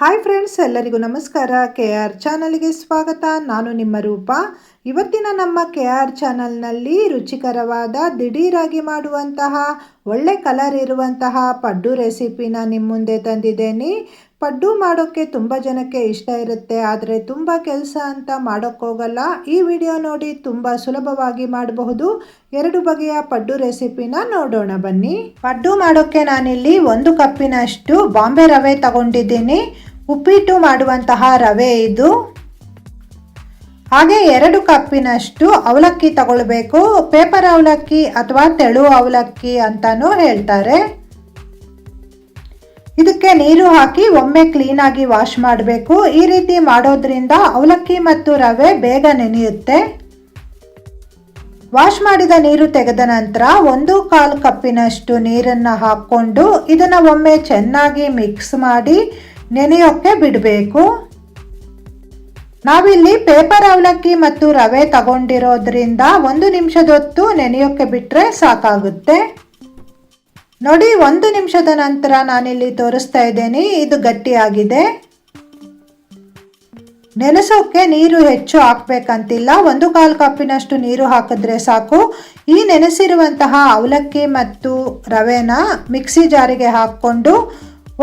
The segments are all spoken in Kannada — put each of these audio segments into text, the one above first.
ಹಾಯ್ ಫ್ರೆಂಡ್ಸ್ ಎಲ್ಲರಿಗೂ ನಮಸ್ಕಾರ. ಕೆ ಆರ್ ಚಾನಲ್ಗೆ ಸ್ವಾಗತ. ನಾನು ನಿಮ್ಮ ರೂಪ. ಇವತ್ತಿನ ನಮ್ಮ ಕೆ ಆರ್ ಚಾನಲ್ನಲ್ಲಿ ರುಚಿಕರವಾದ ದಿಢೀರಾಗಿ ಮಾಡುವಂತಹ, ಒಳ್ಳೆ ಕಲರ್ ಇರುವಂತಹ ಪಡ್ಡು ರೆಸಿಪಿನ ನಿಮ್ಮ ಮುಂದೆ ತಂದಿದ್ದೇನೆ. ಪಡ್ಡು ಮಾಡೋಕ್ಕೆ ತುಂಬ ಜನಕ್ಕೆ ಇಷ್ಟ ಇರುತ್ತೆ, ಆದರೆ ತುಂಬ ಕೆಲಸ ಅಂತ ಮಾಡೋಕ್ಕೋಗಲ್ಲ ಈ ವಿಡಿಯೋ ನೋಡಿ ತುಂಬ ಸುಲಭವಾಗಿ ಮಾಡಬಹುದು. ಎರಡು ಬಗೆಯ ಪಡ್ಡು ರೆಸಿಪಿನ ನೋಡೋಣ ಬನ್ನಿ. ಪಡ್ಡು ಮಾಡೋಕ್ಕೆ ನಾನಿಲ್ಲಿ ಒಂದು ಕಪ್ಪಿನಷ್ಟು ಬಾಂಬೆ ರವೆ ತಗೊಂಡಿದ್ದೀನಿ. ಉಪ್ಪಿಟ್ಟು ಮಾಡುವಂತಹ ರವೆ ಇದು. ಹಾಗೆ ಎರಡು ಕಪ್ಪಿನಷ್ಟು ಅವಲಕ್ಕಿ ತಗೊಳ್ಬೇಕು. ಪೇಪರ್ ಅವಲಕ್ಕಿ ಅಥವಾ ತೆಳು ಅವಲಕ್ಕಿ ಅಂತಲೂ ಹೇಳ್ತಾರೆ. ಇದಕ್ಕೆ ನೀರು ಹಾಕಿ ಒಮ್ಮೆ ಕ್ಲೀನಾಗಿ ವಾಶ್ ಮಾಡಬೇಕು. ಈ ರೀತಿ ಮಾಡೋದ್ರಿಂದ ಅವಲಕ್ಕಿ ಮತ್ತು ರವೆ ಬೇಗ ನೆನೆಯುತ್ತೆ. ವಾಶ್ ಮಾಡಿದ ನೀರು ತೆಗೆದ ನಂತರ ಒಂದು ಕಾಲು ಕಪ್ಪಿನಷ್ಟು ನೀರನ್ನು ಹಾಕ್ಕೊಂಡು ಇದನ್ನು ಒಮ್ಮೆ ಚೆನ್ನಾಗಿ ಮಿಕ್ಸ್ ಮಾಡಿ ನೆನೆಯೋಕ್ಕೆ ಬಿಡಬೇಕು. ನಾವಿಲ್ಲಿ ಪೇಪರ್ ಅವಲಕ್ಕಿ ಮತ್ತು ರವೆ ತಗೊಂಡಿರೋದ್ರಿಂದ ಒಂದು ನಿಮಿಷದೊತ್ತು ನೆನೆಯೋಕ್ಕೆ ಬಿಟ್ಟರೆ ಸಾಕಾಗುತ್ತೆ. ನೋಡಿ, ಒಂದು ನಿಮಿಷದ ನಂತರ ನಾನಿಲ್ಲಿ ತೋರಿಸ್ತಾ ಇದ್ದೇನೆ, ಇದು ಗಟ್ಟಿಯಾಗಿದೆ. ನೆನೆಸೋಕ್ಕೆ ನೀರು ಹೆಚ್ಚು ಹಾಕಬೇಕಂತಿಲ್ಲ. ಒಂದು ಕಾಲು ಕಪ್ಪಿನಷ್ಟು ನೀರು ಹಾಕಿದ್ರೆ ಸಾಕು. ಈ ನೆನೆಸಿರುವಂತಹ ಅವಲಕ್ಕಿ ಮತ್ತು ರವೆನ ಮಿಕ್ಸಿ ಜಾರಿಗೆ ಹಾಕ್ಕೊಂಡು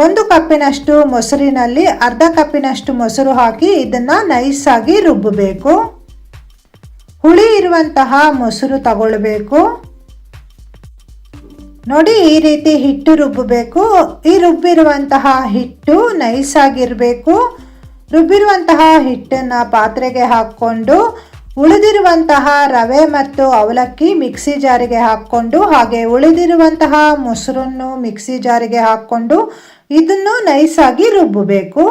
ಒಂದು ಕಪ್ಪಿನಷ್ಟು ಮೊಸರಿನಲ್ಲಿ, ಅರ್ಧ ಕಪ್ಪಿನಷ್ಟು ಮೊಸರು ಹಾಕಿ ಇದನ್ನು ನೈಸಾಗಿ ರುಬ್ಬಬೇಕು. ಹುಳಿ ಇರುವಂತಹ ಮೊಸರು ತಗೊಳ್ಬೇಕು. ನೋಡಿ, ಈ ರೀತಿ ಹಿಟ್ಟು ರುಬ್ಬಬೇಕು. ಈ ರುಬ್ಬಿರುವಂತಹ ಹಿಟ್ಟು ನೈಸಾಗಿರಬೇಕು. ರುಬ್ಬಿರುವಂತಹ ಹಿಟ್ಟನ್ನು ಪಾತ್ರೆಗೆ ಹಾಕ್ಕೊಂಡು, ಉಳಿದಿರುವಂತಹ ರವೆ ಮತ್ತು ಅವಲಕ್ಕಿ ಮಿಕ್ಸಿ ಜಾರಿಗೆ ಹಾಕ್ಕೊಂಡು, ಹಾಗೆ ಉಳಿದಿರುವಂತಹ ಮೊಸರನ್ನು ಮಿಕ್ಸಿ ಜಾರಿಗೆ ಹಾಕ್ಕೊಂಡು, ಇದನ್ನು ನೈಸಾಗಿ ರುಬ್ಬಬೇಕು.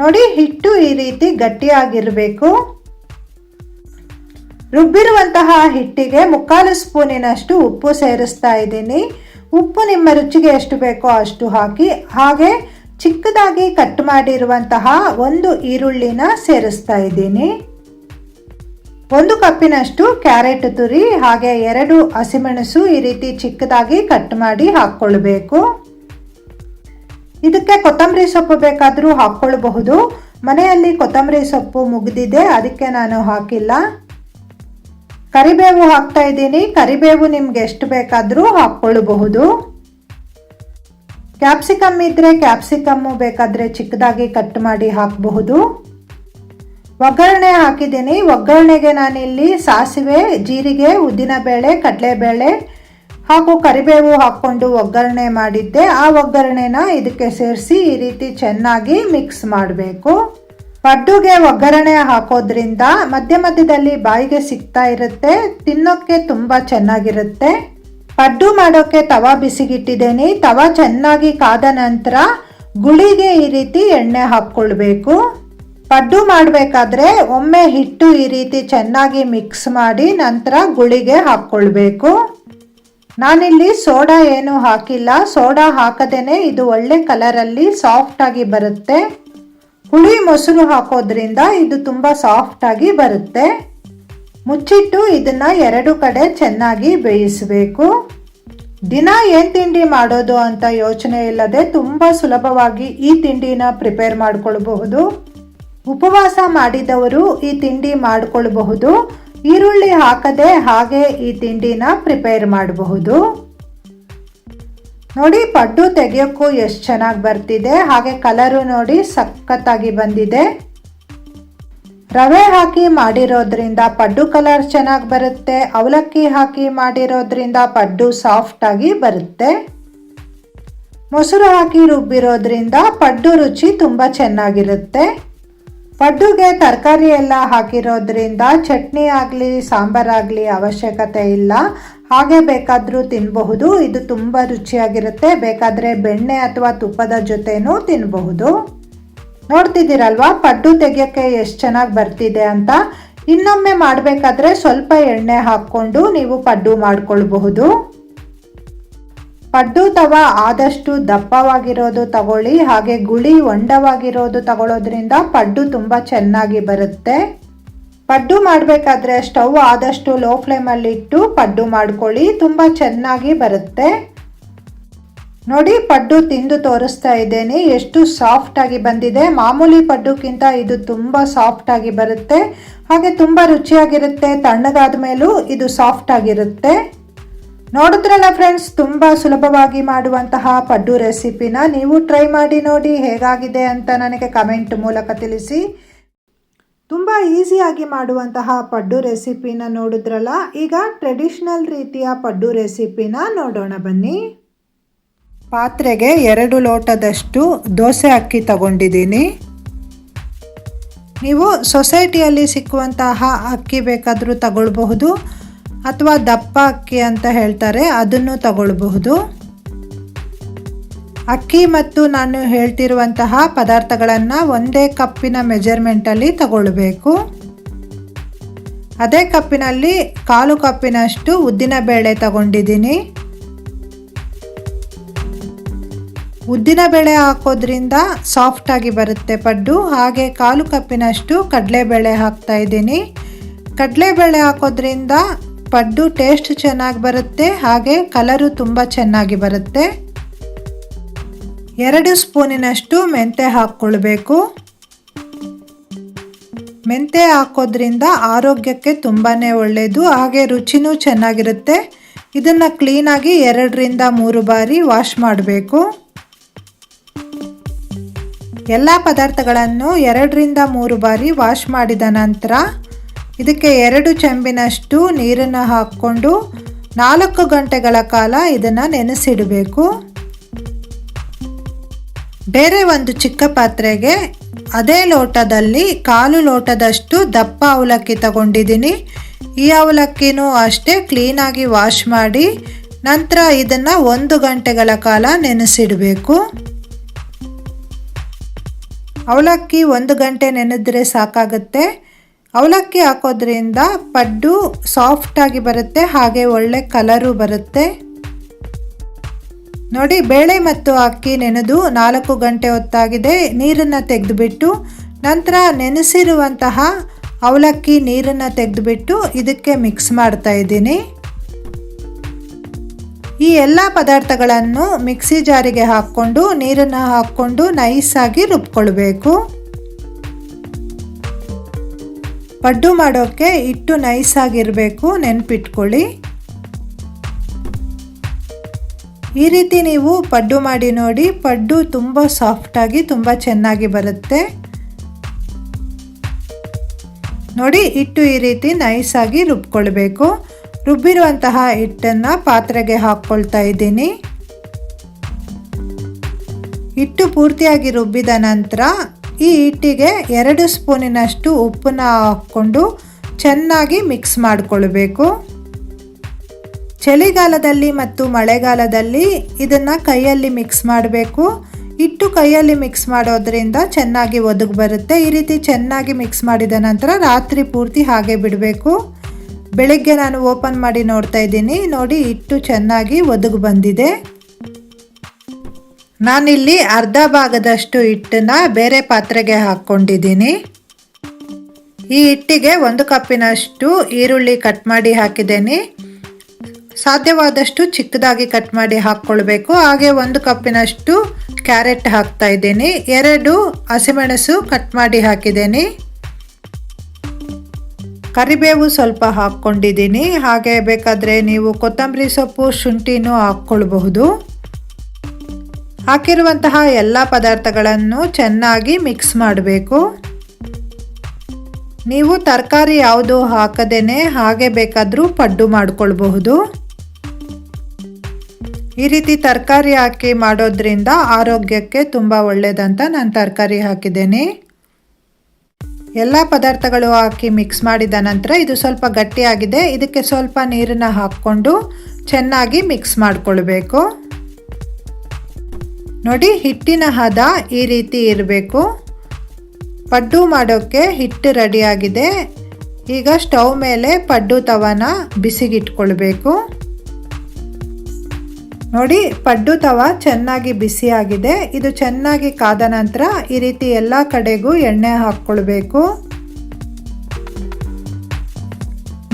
ನೋಡಿ, ಹಿಟ್ಟು ಈ ರೀತಿ ಗಟ್ಟಿಯಾಗಿರಬೇಕು. ರುಬ್ಬಿರುವಂತಹ ಹಿಟ್ಟಿಗೆ ಮುಕ್ಕಾಲು ಸ್ಪೂನಿನಷ್ಟು ಉಪ್ಪು ಸೇರಿಸ್ತಾ ಇದ್ದೀನಿ. ಉಪ್ಪು ನಿಮ್ಮ ರುಚಿಗೆ ಎಷ್ಟು ಬೇಕೋ ಅಷ್ಟು ಹಾಕಿ, ಹಾಗೆ ಚಿಕ್ಕದಾಗಿ ಕಟ್ ಮಾಡಿರುವಂತಹ ಒಂದು ಈರುಳ್ಳಿನ ಸೇರಿಸ್ತಾ ಇದ್ದೀನಿ. ಒಂದು ಕಪ್ಪಿನಷ್ಟು ಕ್ಯಾರೆಟ್ ತುರಿ, ಹಾಗೆ ಎರಡು ಹಸಿಮೆಣಸು ಈ ರೀತಿ ಚಿಕ್ಕದಾಗಿ ಕಟ್ ಮಾಡಿ ಹಾಕ್ಕೊಳ್ಬೇಕು. ಇದಕ್ಕೆ ಕೊತ್ತಂಬರಿ ಸೊಪ್ಪು ಬೇಕಾದರೂ ಹಾಕ್ಕೊಳ್ಬಹುದು. ಮನೆಯಲ್ಲಿ ಕೊತ್ತಂಬರಿ ಸೊಪ್ಪು ಮುಗಿದಿದೆ, ಅದಕ್ಕೆ ನಾನು ಹಾಕಿಲ್ಲ. ಕರಿಬೇವು ಹಾಕ್ತಾ ಇದ್ದೀನಿ. ಕರಿಬೇವು ನಿಮ್ಗೆ ಎಷ್ಟು ಬೇಕಾದರೂ ಹಾಕ್ಕೊಳ್ಳಬಹುದು ಕ್ಯಾಪ್ಸಿಕಮ್ ಇದ್ರೆ ಕ್ಯಾಪ್ಸಿಕಮ್ಮು ಬೇಕಾದರೆ ಚಿಕ್ಕದಾಗಿ ಕಟ್ ಮಾಡಿ ಹಾಕಬಹುದು. ಒಗ್ಗರಣೆ ಹಾಕಿದ್ದೀನಿ. ಒಗ್ಗರಣೆಗೆ ನಾನಿಲ್ಲಿ ಸಾಸಿವೆ, ಜೀರಿಗೆ ಉದ್ದಿನಬೇಳೆ ಕಡಲೆಬೇಳೆ ಹಾಗೂ ಕರಿಬೇವು ಹಾಕ್ಕೊಂಡು ಒಗ್ಗರಣೆ ಮಾಡಿದ್ದೆ. ಆ ಒಗ್ಗರಣೆನ ಇದಕ್ಕೆ ಸೇರಿಸಿ ಈ ರೀತಿ ಚೆನ್ನಾಗಿ ಮಿಕ್ಸ್ ಮಾಡಬೇಕು. ಪಡ್ಡುಗೆ ಒಗ್ಗರಣೆ ಹಾಕೋದ್ರಿಂದ ಮಧ್ಯ ಮಧ್ಯದಲ್ಲಿ ಬಾಯಿಗೆ ಸಿಗ್ತಾ ಇರುತ್ತೆ, ತಿನ್ನೋಕ್ಕೆ ತುಂಬ ಚೆನ್ನಾಗಿರುತ್ತೆ. ಪಡ್ಡು ಮಾಡೋಕ್ಕೆ ತವಾ ಬಿಸಿಗಿಟ್ಟಿದ್ದೀನಿ, ತವಾ ಚೆನ್ನಾಗಿ ಕಾದ ನಂತರ ಗುಳಿಗೆ ಈ ರೀತಿ ಎಣ್ಣೆ ಹಾಕ್ಕೊಳ್ಬೇಕು. ಪಡ್ಡು ಮಾಡಬೇಕಾದ್ರೆ ಒಮ್ಮೆ ಹಿಟ್ಟು ಈ ರೀತಿ ಚೆನ್ನಾಗಿ ಮಿಕ್ಸ್ ಮಾಡಿ ನಂತರ ಗುಳಿಗೆ ಹಾಕ್ಕೊಳ್ಬೇಕು. ನಾನಿಲ್ಲಿ ಸೋಡಾ ಏನು ಹಾಕಿಲ್ಲ, ಸೋಡಾ ಹಾಕದೇನೆ ಇದು ಒಳ್ಳೆ ಕಲರಲ್ಲಿ ಸಾಫ್ಟ್ ಆಗಿ ಬರುತ್ತೆ. ಹುಳಿ ಮೊಸರು ಹಾಕೋದ್ರಿಂದ ಇದು ತುಂಬ ಸಾಫ್ಟ್ ಆಗಿ ಬರುತ್ತೆ. ಮುಚ್ಚಿಟ್ಟು ಇದನ್ನ ಎರಡು ಕಡೆ ಚೆನ್ನಾಗಿ ಬೇಯಿಸಬೇಕು. ದಿನ ಏನು ತಿಂಡಿ ಮಾಡೋದು ಅಂತ ಯೋಚನೆ ಇಲ್ಲದೆ ತುಂಬ ಸುಲಭವಾಗಿ ಈ ತಿಂಡಿನ ಪ್ರಿಪೇರ್ ಮಾಡ್ಕೊಳ್ಬಹುದು. ಉಪವಾಸ ಮಾಡಿದವರು ಈ ತಿಂಡಿ ಮಾಡಿಕೊಳ್ಬಹುದು. ಈರುಳ್ಳಿ ಹಾಕದೆ ಹಾಗೆ ಈ ತಿಂಡಿನ ಪ್ರಿಪೇರ್ ಮಾಡಬಹುದು. ನೋಡಿ, ಪಡ್ಡು ತೆಗೆಯೋಕ್ಕೂ ಎಷ್ಟು ಚೆನ್ನಾಗಿ ಬರ್ತಿದೆ. ಹಾಗೆ ಕಲರು ನೋಡಿ ಸಖತ್ತಾಗಿ ಬಂದಿದೆ. ರವೆ ಹಾಕಿ ಮಾಡಿರೋದ್ರಿಂದ ಪಡ್ಡು ಕಲರ್ ಚೆನ್ನಾಗಿ ಬರುತ್ತೆ. ಅವಲಕ್ಕಿ ಹಾಕಿ ಮಾಡಿರೋದ್ರಿಂದ ಪಡ್ಡು ಸಾಫ್ಟ್ ಆಗಿ ಬರುತ್ತೆ. ಮೊಸರು ಹಾಕಿ ರುಬ್ಬಿರೋದ್ರಿಂದ ಪಡ್ಡು ರುಚಿ ತುಂಬ ಚೆನ್ನಾಗಿರುತ್ತೆ. ಪಡ್ಡುಗೆ ತರಕಾರಿ ಎಲ್ಲ ಹಾಕಿರೋದ್ರಿಂದ ಚಟ್ನಿ ಆಗಲಿ ಸಾಂಬಾರಾಗಲಿ ಅವಶ್ಯಕತೆ ಇಲ್ಲ. ಹಾಗೆ ಬೇಕಾದರೂ ತಿನ್ನಬಹುದು ಇದು ತುಂಬ ರುಚಿಯಾಗಿರುತ್ತೆ. ಬೇಕಾದರೆ ಬೆಣ್ಣೆ ಅಥವಾ ತುಪ್ಪದ ಜೊತೆನೂ ತಿನ್ನಬಹುದು ನೋಡ್ತಿದ್ದೀರಲ್ವಾ? ಪಡ್ಡು ತೆಗೆಯೋಕ್ಕೆ ಎಷ್ಟು ಚೆನ್ನಾಗಿ ಬರ್ತಿದೆ ಅಂತ. ಇನ್ನೊಮ್ಮೆ ಮಾಡಬೇಕಾದ್ರೆ ಸ್ವಲ್ಪ ಎಣ್ಣೆ ಹಾಕ್ಕೊಂಡು ನೀವು ಪಡ್ಡು ಮಾಡ್ಕೊಳ್ಬಹುದು. ಪಡ್ಡು ತವ ಆದಷ್ಟು ದಪ್ಪವಾಗಿರೋದು ತಗೊಳ್ಳಿ, ಹಾಗೆ ಗುಳಿ ಒಂಡವಾಗಿರೋದು ತಗೊಳ್ಳೋದ್ರಿಂದ ಪಡ್ಡು ತುಂಬ ಚೆನ್ನಾಗಿ ಬರುತ್ತೆ. ಪಡ್ಡು ಮಾಡಬೇಕಾದ್ರೆ ಸ್ಟವ್ ಆದಷ್ಟು ಲೋ ಫ್ಲೇಮಲ್ಲಿ ಇಟ್ಟು ಪಡ್ಡು ಮಾಡ್ಕೊಳ್ಳಿ, ತುಂಬ ಚೆನ್ನಾಗಿ ಬರುತ್ತೆ. ನೋಡಿ, ಪಡ್ಡು ತಿಂದು ತೋರಿಸ್ತಾ ಇದ್ದೇನೆ, ಎಷ್ಟು ಸಾಫ್ಟ್ ಆಗಿ ಬಂದಿದೆ. ಮಾಮೂಲಿ ಪಡ್ಡುಕ್ಕಿಂತ ಇದು ತುಂಬ ಸಾಫ್ಟ್ ಆಗಿ ಬರುತ್ತೆ. ಹಾಗೆ ತುಂಬ ರುಚಿಯಾಗಿರುತ್ತೆ ತಣ್ಣಗಾದ ಮೇಲೂ ಇದು ಸಾಫ್ಟ್ ಆಗಿರುತ್ತೆ. ನೋಡಿದ್ರಲ್ಲ ಫ್ರೆಂಡ್ಸ್ ತುಂಬ ಸುಲಭವಾಗಿ ಮಾಡುವಂತಹ ಪಡ್ಡು ರೆಸಿಪಿನ ನೀವು ಟ್ರೈ ಮಾಡಿ ನೋಡಿ ಹೇಗಾಗಿದೆ ಅಂತ ನನಗೆ ಕಮೆಂಟ್ ಮೂಲಕ ತಿಳಿಸಿ. ತುಂಬ ಈಸಿಯಾಗಿ ಮಾಡುವಂತಹ ಪಡ್ಡು ರೆಸಿಪಿನ ನೋಡಿದ್ರಲ್ಲ, ಈಗ ಟ್ರೆಡಿಷ್ನಲ್ ರೀತಿಯ ಪಡ್ಡು ರೆಸಿಪಿನ ನೋಡೋಣ ಬನ್ನಿ. ಪಾತ್ರೆಗೆ ಎರಡು ಲೋಟದಷ್ಟು ದೋಸೆ ಅಕ್ಕಿ ತಗೊಂಡಿದ್ದೀನಿ. ನೀವು ಸೊಸೈಟಿಯಲ್ಲಿ ಸಿಕ್ಕುವಂತಹ ಅಕ್ಕಿ ಬೇಕಾದರೂ ತಗೊಳ್ಬಹುದು. ಅಥವಾ ದಪ್ಪ ಅಕ್ಕಿ ಅಂತ ಹೇಳ್ತಾರೆ, ಅದನ್ನು ತಗೊಳ್ಬಹುದು. ಅಕ್ಕಿ ಮತ್ತು ನಾನು ಹೇಳ್ತಿರುವಂತಹ ಪದಾರ್ಥಗಳನ್ನು ಒಂದೇ ಕಪ್ಪಿನ ಮೆಜರ್ಮೆಂಟಲ್ಲಿ ತಗೊಳ್ಬೇಕು. ಅದೇ ಕಪ್ಪಿನಲ್ಲಿ ಕಾಲು ಕಪ್ಪಿನಷ್ಟು ಉದ್ದಿನ ಬೇಳೆ ತಗೊಂಡಿದ್ದೀನಿ. ಉದ್ದಿನ ಬೇಳೆ ಹಾಕೋದ್ರಿಂದ ಸಾಫ್ಟಾಗಿ ಬರುತ್ತೆ ಪಡ್ಡು. ಹಾಗೆ ಕಾಲು ಕಪ್ಪಿನಷ್ಟು ಕಡಲೆಬೇಳೆ ಹಾಕ್ತಾ ಇದ್ದೀನಿ. ಕಡಲೆಬೇಳೆ ಹಾಕೋದ್ರಿಂದ ಪಡ್ಡು ಟೇಸ್ಟ್ ಚೆನ್ನಾಗಿ ಬರುತ್ತೆ, ಹಾಗೆ ಕಲರು ತುಂಬ ಚೆನ್ನಾಗಿ ಬರುತ್ತೆ. ಎರಡು ಸ್ಪೂನಿನಷ್ಟು ಮೆಂತೆ ಹಾಕ್ಕೊಳ್ಬೇಕು. ಮೆಂತೆ ಹಾಕೋದ್ರಿಂದ ಆರೋಗ್ಯಕ್ಕೆ ತುಂಬಾ ಒಳ್ಳೆಯದು ಹಾಗೆ ರುಚಿನೂ ಚೆನ್ನಾಗಿರುತ್ತೆ. ಇದನ್ನು ಕ್ಲೀನಾಗಿ ಎರಡರಿಂದ ಮೂರು ಬಾರಿ ವಾಶ್ ಮಾಡಬೇಕು. ಎಲ್ಲ ಪದಾರ್ಥಗಳನ್ನು ಎರಡರಿಂದ ಮೂರು ಬಾರಿ ವಾಶ್ ಮಾಡಿದ ನಂತರ ಇದಕ್ಕೆ ಎರಡು ಚೆಂಬಿನಷ್ಟು ನೀರನ್ನು ಹಾಕ್ಕೊಂಡು ನಾಲ್ಕು ಗಂಟೆಗಳ ಕಾಲ ಇದನ್ನು ನೆನೆಸಿಡಬೇಕು. ಬೇರೆ ಒಂದು ಚಿಕ್ಕ ಪಾತ್ರೆಗೆ ಅದೇ ಲೋಟದಲ್ಲಿ ಕಾಲು ಲೋಟದಷ್ಟು ದಪ್ಪ ಅವಲಕ್ಕಿ ತಗೊಂಡಿದ್ದೀನಿ. ಈ ಅವಲಕ್ಕಿನೂ ಅಷ್ಟೇ ಕ್ಲೀನಾಗಿ ವಾಶ್ ಮಾಡಿ ನಂತರ ಇದನ್ನು ಒಂದು ಗಂಟೆಗಳ ಕಾಲ ನೆನೆಸಿಡಬೇಕು. ಅವಲಕ್ಕಿ ಒಂದು ಗಂಟೆ ನೆನೆದ್ರೆ ಸಾಕಾಗುತ್ತೆ. ಅವಲಕ್ಕಿ ಹಾಕೋದ್ರಿಂದ ಪಡ್ಡು ಸಾಫ್ಟಾಗಿ ಬರುತ್ತೆ, ಹಾಗೆ ಒಳ್ಳೆ ಕಲರು ಬರುತ್ತೆ. ನೋಡಿ, ಬೇಳೆ ಮತ್ತು ಅಕ್ಕಿ ನೆನೆದು ನಾಲ್ಕು ಗಂಟೆ ಹೊತ್ತಾಗಿದೆ, ನೀರನ್ನು ತೆಗೆದುಬಿಟ್ಟು ನಂತರ ನೆನೆಸಿರುವಂತಹ ಅವಲಕ್ಕಿ ನೀರನ್ನು ತೆಗೆದುಬಿಟ್ಟು ಇದಕ್ಕೆ ಮಿಕ್ಸ್ ಮಾಡ್ತಾ ಇದ್ದೀನಿ. ಈ ಎಲ್ಲ ಪದಾರ್ಥಗಳನ್ನು ಮಿಕ್ಸಿ ಜಾರಿಗೆ ಹಾಕ್ಕೊಂಡು ನೀರನ್ನು ಹಾಕ್ಕೊಂಡು ನೈಸಾಗಿ ರುಬ್ಕೊಳ್ಬೇಕು. ಪಡ್ಡು ಮಾಡೋಕ್ಕೆ ಹಿಟ್ಟು ನೈಸಾಗಿರಬೇಕು, ನೆನ್ಪಿಟ್ಕೊಳ್ಳಿ. ಈ ರೀತಿ ನೀವು ಪಡ್ಡು ಮಾಡಿ ನೋಡಿ, ಪಡ್ಡು ತುಂಬ ಸಾಫ್ಟಾಗಿ ತುಂಬ ಚೆನ್ನಾಗಿ ಬರುತ್ತೆ. ನೋಡಿ, ಹಿಟ್ಟು ಈ ರೀತಿ ನೈಸಾಗಿ ರುಬ್ಕೊಳ್ಬೇಕು. ರುಬ್ಬಿರುವಂತಹ ಹಿಟ್ಟನ್ನು ಪಾತ್ರೆಗೆ ಹಾಕ್ಕೊಳ್ತಾ ಇದ್ದೀನಿ. ಹಿಟ್ಟು ಪೂರ್ತಿಯಾಗಿ ರುಬ್ಬಿದ ನಂತರ ಈ ಹಿಟ್ಟಿಗೆ ಎರಡು ಸ್ಪೂನಿನಷ್ಟು ಉಪ್ಪನ್ನ ಹಾಕ್ಕೊಂಡು ಚೆನ್ನಾಗಿ ಮಿಕ್ಸ್ ಮಾಡಿಕೊಳ್ಬೇಕು. ಚಳಿಗಾಲದಲ್ಲಿ ಮತ್ತು ಮಳೆಗಾಲದಲ್ಲಿ ಇದನ್ನು ಕೈಯಲ್ಲಿ ಮಿಕ್ಸ್ ಮಾಡಬೇಕು. ಹಿಟ್ಟು ಕೈಯಲ್ಲಿ ಮಿಕ್ಸ್ ಮಾಡೋದ್ರಿಂದ ಚೆನ್ನಾಗಿ ಒದಗಿ ಬರುತ್ತೆ. ಈ ರೀತಿ ಚೆನ್ನಾಗಿ ಮಿಕ್ಸ್ ಮಾಡಿದ ನಂತರ ರಾತ್ರಿ ಪೂರ್ತಿ ಹಾಗೆ ಬಿಡಬೇಕು. ಬೆಳಗ್ಗೆ ನಾನು ಓಪನ್ ಮಾಡಿ ನೋಡ್ತಾ ಇದ್ದೀನಿ. ನೋಡಿ ಹಿಟ್ಟು ಚೆನ್ನಾಗಿ ಒದಗಿ ಬಂದಿದೆ. ನಾನಿಲ್ಲಿ ಅರ್ಧ ಭಾಗದಷ್ಟು ಹಿಟ್ಟನ್ನ ಬೇರೆ ಪಾತ್ರೆಗೆ ಹಾಕ್ಕೊಂಡಿದ್ದೀನಿ. ಈ ಹಿಟ್ಟಿಗೆ ಒಂದು ಕಪ್ಪಿನಷ್ಟು ಈರುಳ್ಳಿ ಕಟ್ ಮಾಡಿ ಹಾಕಿದ್ದೀನಿ. ಸಾಧ್ಯವಾದಷ್ಟು ಚಿಕ್ಕದಾಗಿ ಕಟ್ ಮಾಡಿ ಹಾಕ್ಕೊಳ್ಬೇಕು. ಹಾಗೆ ಒಂದು ಕಪ್ಪಿನಷ್ಟು ಕ್ಯಾರೆಟ್ ಹಾಕ್ತಾ ಇದ್ದೀನಿ. ಎರಡು ಹಸಿಮೆಣಸು ಕಟ್ ಮಾಡಿ ಹಾಕಿದ್ದೀನಿ. ಕರಿಬೇವು ಸ್ವಲ್ಪ ಹಾಕ್ಕೊಂಡಿದ್ದೀನಿ. ಹಾಗೆ ಬೇಕಾದರೆ ನೀವು ಕೊತ್ತಂಬರಿ ಸೊಪ್ಪು, ಶುಂಠಿನೂ ಹಾಕ್ಕೊಳ್ಬಹುದು. ಹಾಕಿರುವಂತಹ ಎಲ್ಲ ಪದಾರ್ಥಗಳನ್ನು ಚೆನ್ನಾಗಿ ಮಿಕ್ಸ್ ಮಾಡಬೇಕು. ನೀವು ತರಕಾರಿ ಯಾವುದು ಹಾಕದೇನೆ ಹಾಗೆ ಬೇಕಾದರೂ ಪಡ್ಡು ಮಾಡಿಕೊಳ್ಬಹುದು. ಈ ರೀತಿ ತರಕಾರಿ ಹಾಕಿ ಮಾಡೋದ್ರಿಂದ ಆರೋಗ್ಯಕ್ಕೆ ತುಂಬ ಒಳ್ಳೆಯದಂತ ನಾನು ತರಕಾರಿ ಹಾಕಿದ್ದೇನೆ. ಎಲ್ಲ ಪದಾರ್ಥಗಳು ಹಾಕಿ ಮಿಕ್ಸ್ ಮಾಡಿದ ನಂತರ ಇದು ಸ್ವಲ್ಪ ಗಟ್ಟಿಯಾಗಿದೆ, ಇದಕ್ಕೆ ಸ್ವಲ್ಪ ನೀರನ್ನು ಹಾಕ್ಕೊಂಡು ಚೆನ್ನಾಗಿ ಮಿಕ್ಸ್ ಮಾಡಿಕೊಳ್ಬೇಕು. ನೋಡಿ, ಹಿಟ್ಟಿನ ಹದ ಈ ರೀತಿ ಇರಬೇಕು. ಪಡ್ಡು ಮಾಡೋಕ್ಕೆ ಹಿಟ್ಟು ರೆಡಿಯಾಗಿದೆ ಈಗ ಸ್ಟವ್ ಮೇಲೆ ಪಡ್ಡು ತವನ ಬಿಸಿಗಿಟ್ಕೊಳ್ಬೇಕು. ನೋಡಿ, ಪಡ್ಡು ತವ ಚೆನ್ನಾಗಿ ಬಿಸಿಯಾಗಿದೆ ಇದು ಚೆನ್ನಾಗಿ ಕಾದ ನಂತರ ಈ ರೀತಿ ಎಲ್ಲ ಕಡೆಗೂ ಎಣ್ಣೆ ಹಾಕ್ಕೊಳ್ಬೇಕು.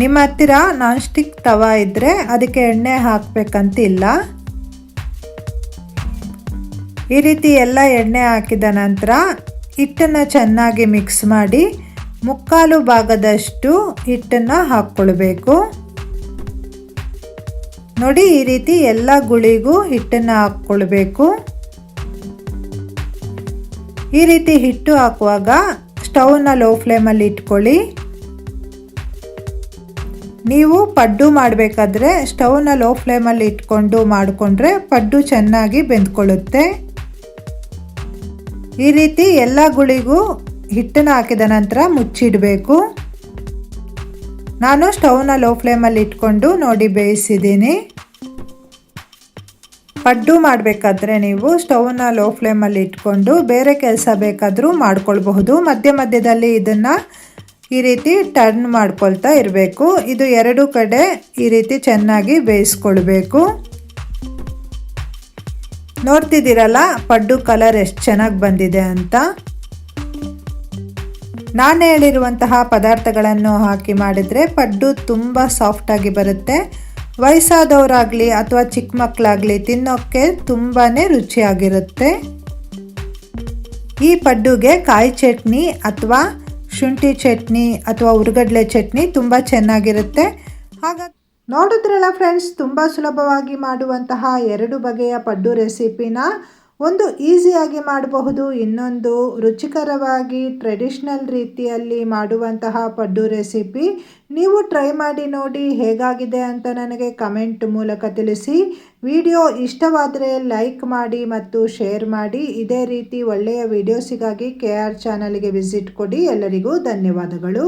ನಿಮ್ಮ ಹತ್ತಿರ ನಾನ್ ಸ್ಟಿಕ್ ತವ ಇದ್ದರೆ ಅದಕ್ಕೆ ಎಣ್ಣೆ ಹಾಕಬೇಕಂತಿಲ್ಲ. ಈ ರೀತಿ ಎಲ್ಲ ಎಣ್ಣೆ ಹಾಕಿದ ನಂತರ ಹಿಟ್ಟನ್ನು ಚೆನ್ನಾಗಿ ಮಿಕ್ಸ್ ಮಾಡಿ ಮುಕ್ಕಾಲು ಭಾಗದಷ್ಟು ಹಿಟ್ಟನ್ನು ಹಾಕ್ಕೊಳ್ಬೇಕು. ನೋಡಿ ಈ ರೀತಿ ಎಲ್ಲ ಗುಳಿಗೂ ಹಿಟ್ಟನ್ನು ಹಾಕ್ಕೊಳ್ಬೇಕು. ಈ ರೀತಿ ಹಿಟ್ಟು ಹಾಕುವಾಗ ಸ್ಟೌವ್ನ ಲೋ ಫ್ಲೇಮಲ್ಲಿ ಇಟ್ಕೊಳ್ಳಿ. ನೀವು ಪಡ್ಡು ಮಾಡಬೇಕಾದ್ರೆ ಸ್ಟವ್ನ ಲೋ ಫ್ಲೇಮಲ್ಲಿ ಇಟ್ಕೊಂಡು ಮಾಡಿಕೊಂಡ್ರೆ ಪಡ್ಡು ಚೆನ್ನಾಗಿ ಬೆಂದ್ಕೊಳ್ಳುತ್ತೆ. ಈ ರೀತಿ ಎಲ್ಲ ಗುಳಿಗೂ ಹಿಟ್ಟನ್ನು ಹಾಕಿದ ನಂತರ ಮುಚ್ಚಿಡಬೇಕು. ನಾನು ಸ್ಟವ್ನ ಲೋ ಫ್ಲೇಮಲ್ಲಿ ಇಟ್ಕೊಂಡು ನೋಡಿ ಬೇಯಿಸಿದ್ದೀನಿ. ಪಡ್ಡು ಮಾಡಬೇಕಾದ್ರೆ ನೀವು ಸ್ಟವ್ನ ಲೋ ಫ್ಲೇಮಲ್ಲಿ ಇಟ್ಕೊಂಡು ಬೇರೆ ಕೆಲಸ ಬೇಕಾದರೂ ಮಾಡ್ಕೊಳ್ಬಹುದು. ಮಧ್ಯ ಮಧ್ಯದಲ್ಲಿ ಇದನ್ನು ಈ ರೀತಿ ಟರ್ನ್ ಮಾಡ್ಕೊಳ್ತಾ ಇರಬೇಕು. ಇದು ಎರಡು ಕಡೆ ಈ ರೀತಿ ಚೆನ್ನಾಗಿ ಬೇಯಿಸ್ಕೊಳ್ಬೇಕು. ನೋಡ್ತಿದ್ದೀರಲ್ಲ, ಪಡ್ಡು ಕಲರ್ ಎಷ್ಟು ಚೆನ್ನಾಗಿ ಬಂದಿದೆ ಅಂತ? ನಾನು ಹೇಳಿರುವಂತಹ ಪದಾರ್ಥಗಳನ್ನು ಹಾಕಿ ಮಾಡಿದರೆ ಪಡ್ಡು ತುಂಬ ಸಾಫ್ಟಾಗಿ ಬರುತ್ತೆ. ವಯಸ್ಸಾದವರಾಗಲಿ ಅಥವಾ ಚಿಕ್ಕ ಮಕ್ಕಳಾಗಲಿ ತಿನ್ನೋಕ್ಕೆ ತುಂಬಾ ರುಚಿಯಾಗಿರುತ್ತೆ. ಈ ಪಡ್ಡುಗೆ ಕಾಯಿ ಚಟ್ನಿ ಅಥವಾ ಶುಂಠಿ ಚಟ್ನಿ ಅಥವಾ ಉರ್ಗಡ್ಲೆ ಚಟ್ನಿ ತುಂಬ ಚೆನ್ನಾಗಿರುತ್ತೆ. ಹಾಗಾಗಿ ನೋಡಿದ್ರಲ್ಲ ಫ್ರೆಂಡ್ಸ್ ತುಂಬ ಸುಲಭವಾಗಿ ಮಾಡುವಂತಹ ಎರಡು ಬಗೆಯ ಪಡ್ಡು ರೆಸಿಪಿನ ಒಂದು ಈಸಿಯಾಗಿ ಮಾಡಬಹುದು, ಇನ್ನೊಂದು ರುಚಿಕರವಾಗಿ ಟ್ರೆಡಿಷ್ನಲ್ ರೀತಿಯಲ್ಲಿ ಮಾಡುವಂತಹ ಪಡ್ಡು ರೆಸಿಪಿ. ನೀವು ಟ್ರೈ ಮಾಡಿ ನೋಡಿ ಹೇಗಾಗಿದೆ ಅಂತ ನನಗೆ ಕಮೆಂಟ್ ಮೂಲಕ ತಿಳಿಸಿ. ವಿಡಿಯೋ ಇಷ್ಟವಾದರೆ ಲೈಕ್ ಮಾಡಿ ಮತ್ತು ಶೇರ್ ಮಾಡಿ. ಇದೇ ರೀತಿ ಒಳ್ಳೆಯ ವಿಡಿಯೋಸಿಗಾಗಿ ಕೆ ಆರ್ ಚಾನಲ್ಗೆ ವಿಸಿಟ್ ಕೊಡಿ. ಎಲ್ಲರಿಗೂ ಧನ್ಯವಾದಗಳು.